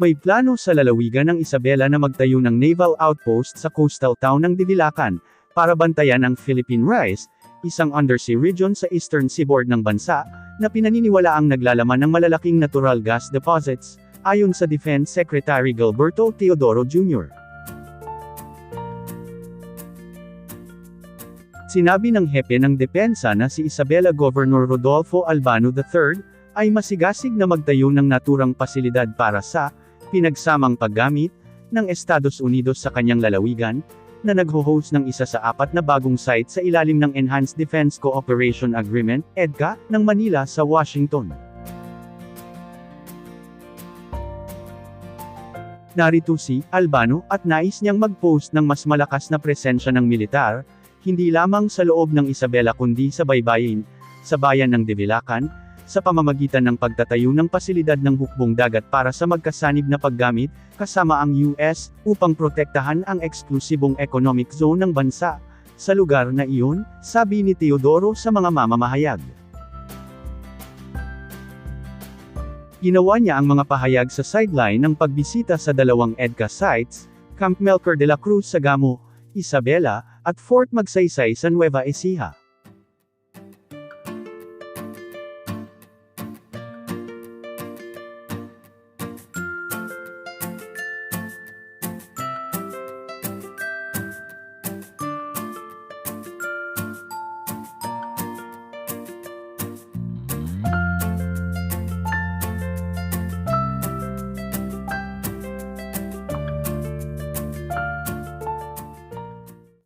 May plano sa lalawigan ng Isabela na magtayo ng naval outpost sa coastal town ng Divilacan, para bantayan ang Philippine Rise, isang undersea region sa eastern seaboard ng bansa, na pinaniniwalaang naglalaman ng malalaking natural gas deposits, ayon sa Defense Secretary Gilberto Teodoro Jr. Sinabi ng hepe ng depensa na si Isabela Governor Rodolfo Albano III, ay masigasig na magtayo ng naturang pasilidad para sa, pinagsamang paggamit, ng Estados Unidos sa kanyang lalawigan, na nagho-host ng isa sa apat na bagong site sa ilalim ng Enhanced Defense Cooperation Agreement, EDCA, ng Manila sa Washington. Narito si Albano at nais niyang mag-post ng mas malakas na presensya ng militar, hindi lamang sa loob ng Isabela kundi sa baybayin, sa bayan ng Divilacan, sa pamamagitan ng pagtatayo ng pasilidad ng hukbong dagat para sa magkasanib na paggamit, kasama ang US, upang protektahan ang eksklusibong economic zone ng bansa. Sa lugar na iyon, sabi ni Teodoro sa mga mamamahayag. Ginawa niya ang mga pahayag sa sideline ng pagbisita sa dalawang EDCA sites, Camp Melchor de la Cruz sa Gamo, Isabela, at Fort Magsaysay sa Nueva Ecija.